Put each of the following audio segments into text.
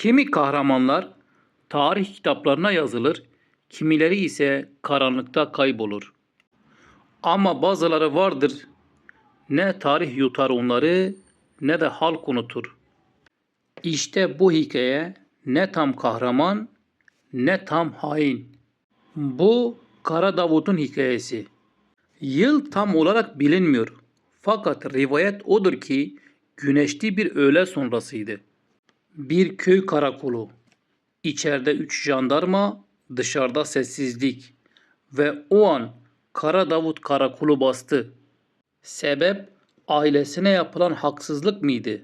Kimi kahramanlar tarih kitaplarına yazılır, kimileri ise karanlıkta kaybolur. Ama bazıları vardır, ne tarih yutar onları ne de halk unutur. İşte bu hikaye ne tam kahraman ne tam hain. Bu Kara Davut'un hikayesi. Yıl tam olarak bilinmiyor. Fakat rivayet odur ki güneşli bir öğle sonrasıydı. Bir köy karakolu. İçeride üç jandarma, dışarıda sessizlik. Ve o an Kara Davut karakolu bastı. Sebep ailesine yapılan haksızlık mıydı?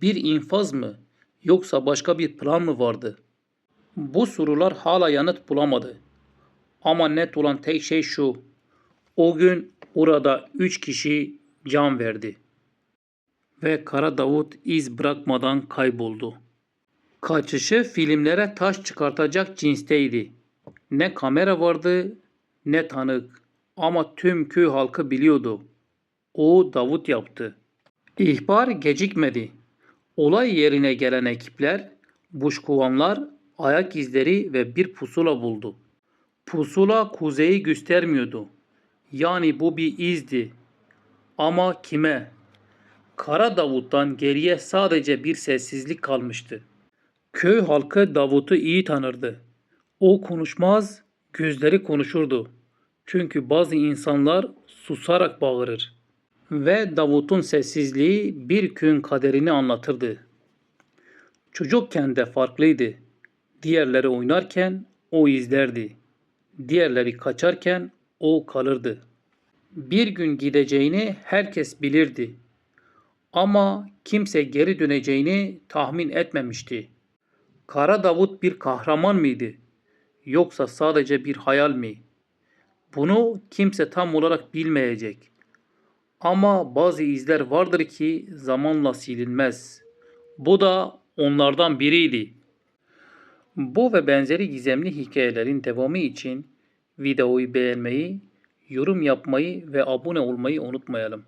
Bir infaz mı? Yoksa başka bir plan mı vardı? Bu sorular hala yanıt bulamadı. Ama net olan tek şey şu. O gün orada üç kişi can verdi. Ve Kara Davut iz bırakmadan kayboldu. Kaçışı filmlere taş çıkartacak cinsteydi. Ne kamera vardı ne tanık. Ama tüm köy halkı biliyordu. O Davut yaptı. İhbar gecikmedi. Olay yerine gelen ekipler, buşkovanlar, ayak izleri ve bir pusula buldu. Pusula kuzeyi göstermiyordu. Yani bu bir izdi. Ama kime? Kara Davut'tan geriye sadece bir sessizlik kalmıştı. Köy halkı Davut'u iyi tanırdı. O konuşmaz, gözleri konuşurdu. Çünkü bazı insanlar susarak bağırır. Ve Davut'un sessizliği bir köyün kaderini anlatırdı. Çocukken de farklıydı. Diğerleri oynarken o izlerdi. Diğerleri kaçarken o kalırdı. Bir gün gideceğini herkes bilirdi. Ama kimse geri döneceğini tahmin etmemişti. Kara Davut bir kahraman mıydı? Yoksa sadece bir hayal mi? Bunu kimse tam olarak bilmeyecek. Ama bazı izler vardır ki zamanla silinmez. Bu da onlardan biriydi. Bu ve benzeri gizemli hikayelerin devamı için videoyu beğenmeyi, yorum yapmayı ve abone olmayı unutmayalım.